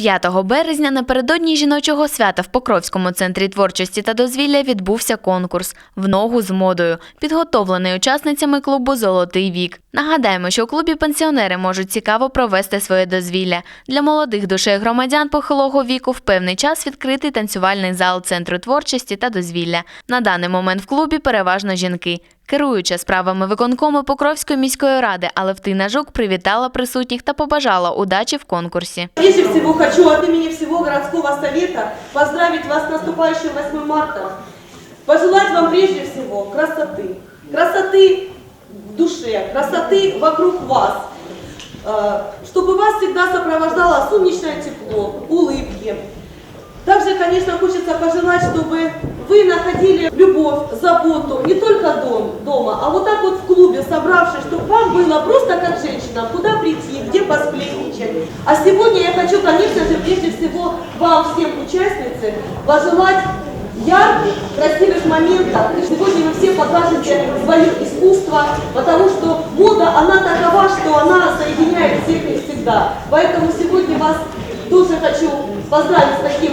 5 березня напередодні жіночого свята в Покровському центрі творчості та дозвілля відбувся конкурс в ногу з модою, підготовлений учасницями клубу Золотий вік. Нагадаємо, що у клубі пенсіонери можуть цікаво провести своє дозвілля. Для молодих душей громадян похилого віку в певний час відкритий танцювальний зал центру творчості та дозвілля. На даний момент в клубі переважно жінки. Керуюча справами виконкому Покровської міської ради Алевтина Жук привітала присутніх та побажала удачі в конкурсі. Прежде всего хочу от имени всего городского совета поздравить вас с наступающим 8 марта. Пожелать вам прежде всего красоты. Красоты в душе, красоты вокруг вас. Э, Чтобы вас всегда сопровождало солнечное тепло, улыбки. Также, конечно, хочется пожелать, чтобы вы находили любовь, заботу не только дом, дома, а вот так вот в клубе, собравшись, чтобы вам было просто как женщинам, куда прийти, где посплетничать. А сегодня я хочу, конечно же, прежде всего вам, всем участницы, пожелать ярких, красивых моментов. И сегодня вы все покажете свое искусство, потому что мода, она такова, что она соединяет всех и всегда. Поэтому сегодня вас тоже хочу поздравить с таким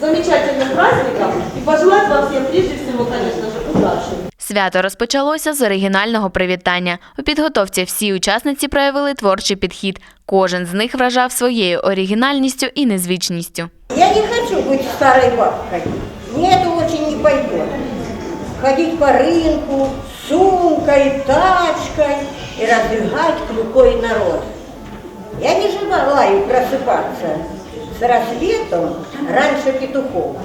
замечательным праздником и пожелать вам всем прежде всего, конечно же, удачи. Свято розпочалося з оригінального привітання. У підготовці всі учасниці проявили творчий підхід. Кожен з них вражав своєю оригінальністю і незвичністю. Я не хочу быть старой бабкой. Мне это очень не пойдет. Ходить по рынку с сумкой, тачкой и раздвигать клюкой народ. Я не желаю просыпаться с рассветом раньше петухов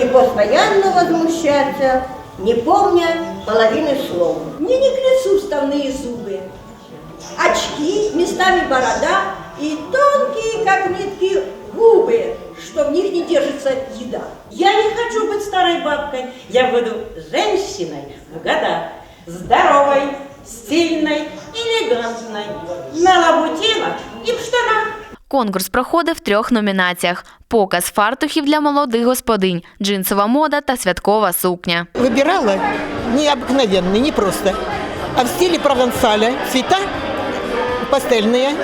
и постоянно возмущаться, не помня половины слов. Мне не к лицу вставные зубы. Очки, местами борода и тонкие, как нитки, губы, что в них не держится еда. Я не хочу быть старой бабкой. Я буду женщиной в годах. Здоровой, Конкурс проходив в трьох номінаціях: показ фартухів для молодих господинь, джинсова мода та святкова сукня. Выбирала необыкновенный, не просто, а в стиле провансаля. Цвета пастельные,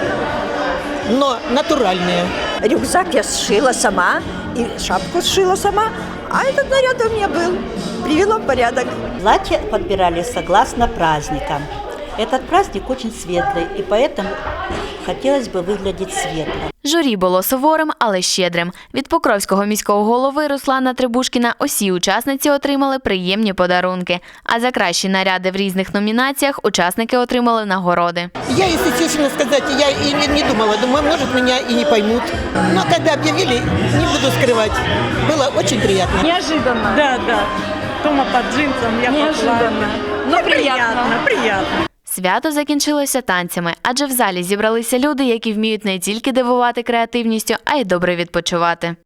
но натуральные. Рюкзак я сшила сама, и шапку сшила сама, а этот наряд у меня был. Привела в порядок. Платье подбирали согласно праздникам. Этот праздник очень светлый, и поэтому хотелось бы выглядеть светло. Журі було суворим, але щедрим. Від Покровського міського голови Руслана Трибушкіна усі учасниці отримали приємні подарунки. А за кращі наряди в різних номінаціях учасники отримали нагороди. Я, если честно сказать, я и не, не думала, думаю, может, меня и не поймут. Но когда объявили, не буду скрывать, было очень приятно. Неожиданно. Да, да. Тома под джинсом, я Неожиданно. Ну, приятно. Приятно. Свято закінчилося танцями, адже в залі зібралися люди, які вміють не тільки дивувати креативністю, а й добре відпочивати.